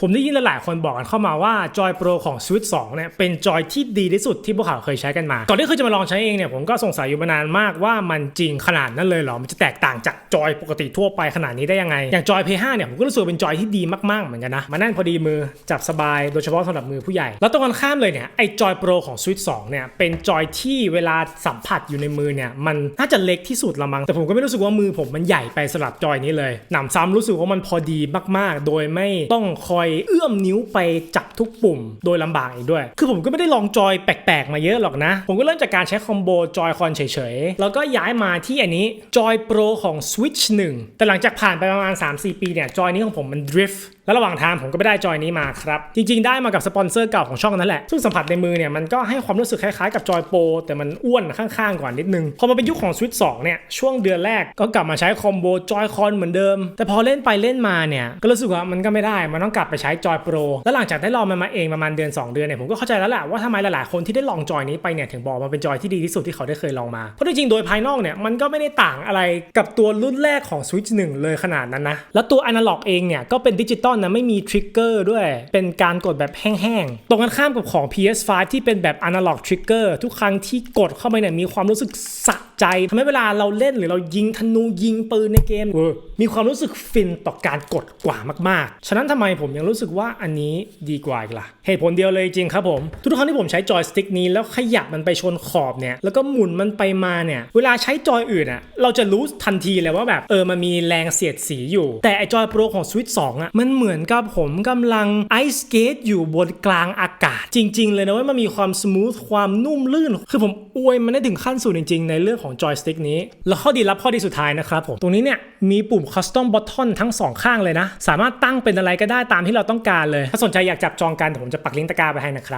ผมได้ยินหลายๆคนบอกกันเข้ามาว่าจอย Pro ของ Switch 2เนี่ยเป็นจอยที่ดีที่สุดที่พวกเขาเคยใช้กันมา ก่อนที่เคยจะมาลองใช้เองเนี่ยผมก็สงสัยอยู่มานานมากว่ามันจริงขนาดนั้นเลยเหรอ มันจะแตกต่างจากจอยปกติทั่วไปขนาดนี้ได้ยังไง อย่างจอย Play 5เนี่ยผมก็รู้สึกเป็นจอยที่ดีมากๆเหมือนกันนะมานั่นพอดีมือจับสบายโดยเฉพาะสำหรับมือผู้ใหญ่ แล้วตรงกันข้ามเลยเนี่ยไอ้จอย Pro ของ Switch 2เนี่ยเป็นจอยที่เวลาสัมผัสอยู่ในมือเนี่ยมันน่าจะเล็กที่สุดละมั้งแต่ผมก็ไม่รู้สึกว่ามือผมมันใหญ่ไปสำหรับจอยนี้เลยหนำซ้ำรู้สึกว่ามันพอดีมากๆ โดยไม่ต้องคอยเอื้อมนิ้วไปจับ ทุกปุ่มโดยลำบากอีกด้วย คือผมก็ไม่ได้ลองจอยแปลกๆ มาเยอะหรอกนะ ผมก็เริ่มจากการใช้คอมโบจอยคอนเฉยๆ แล้วก็ย้ายมาที่อันนี้จอย Pro ของ Switch 1 แต่หลังจากผ่านไปประมาณ 3-4 ปีเนี่ยจอยนี้ของผมมันดริฟต์แล้วระหว่างทางผมก็ไปได้จอยนี้มาครับ จริงๆ ได้มากับสปอนเซอร์เก่าของช่องนั่นแหละ ซึ่งสัมผัสในมือเนี่ยมันก็ให้ความรู้สึกคล้ายๆกับจอยโปรแต่มันอ้วนข้างๆก่อนนิดนึง พอมาเป็นยุคของ Switch 2เนี่ยช่วงเดือนแรกก็กลับมาใช้คอมโบจอยคอนเหมือนเดิม แต่พอเล่นไปเล่นมาเนี่ยก็รู้สึกว่ามันก็ไม่ได้ มันต้องกลับไปใช้จอยโปรแล้วหลังจากได้ลองมันมาเองประมาณเดือน 2 เดือนเนี่ยผมก็เข้าใจแล้วแหละว่าทำไมหลายๆคนที่ได้ลองจอยนี้ไปเนี่ยถึงบอกมันเป็นจอยที่ดีที่สุดที่เขาได้เคยลองมา เพราะจริงๆโดยภายนอกเนี่ยมันก็ไม่ได้ต่างอะไรกับตัวรุ่นแรกของ Switch 1 เลยขนาดนั้นนะ แล้วตัวอนาล็อกเองเนี่ยก็เป็นดิจิตอลนะไม่มีทริกเกอร์ด้วย เป็นการกดแบบแห้งๆ ตรงกันข้ามกับของ PS5 ที่เป็นแบบอนาล็อกทริกเกอร์ทุกครั้งที่กดเข้าไปเนี่ยมีความรู้สึกสะใจทำให้เวลาเราเล่นหรือเรายิงธนูยิงปืนในเกมเออมีความรู้สึกฟินต่อการกดกว่ามากๆ ฉะนั้นทำไมผมยังรู้สึกว่าอันนี้ดีกว่าอีกล่ะ เหตุผลเดียวเลยจริงครับผม ทุกครั้งที่ผมใช้จอยสติ๊กนี้แล้วขยับมันไปชนขอบเนี่ยแล้วก็หมุนมันไปมาเนี่ยเวลาใช้จอยอื่นอะเราจะรู้ทันทีเลยว่าแบบเออมันมีแรงเสียดสีอยู่ แต่ไอจอยโปรของ Switch 2อะมันเหมือนกับผมกำลังไอสเกตอยู่บนกลางอากาศ จริง ๆ เลยนะว่ามันมีความสมูทความนุ่มลื่น คือผมอวยมันได้ถึงขั้นสุดจริง ๆ ในเรื่องของจอยสติ๊กนี้ แล้วข้อดีลับข้อดีสุดท้ายนะครับผมตรงนี้เนี่ยมีปุ่ม custom button ทั้งสองข้างเลยนะ สามารถตั้งเป็นอะไรก็ได้ตามที่เราต้องการเลย ถ้าสนใจอยากจับจองกันผมจะปักลิงก์ตะกร้าไปให้นะครับ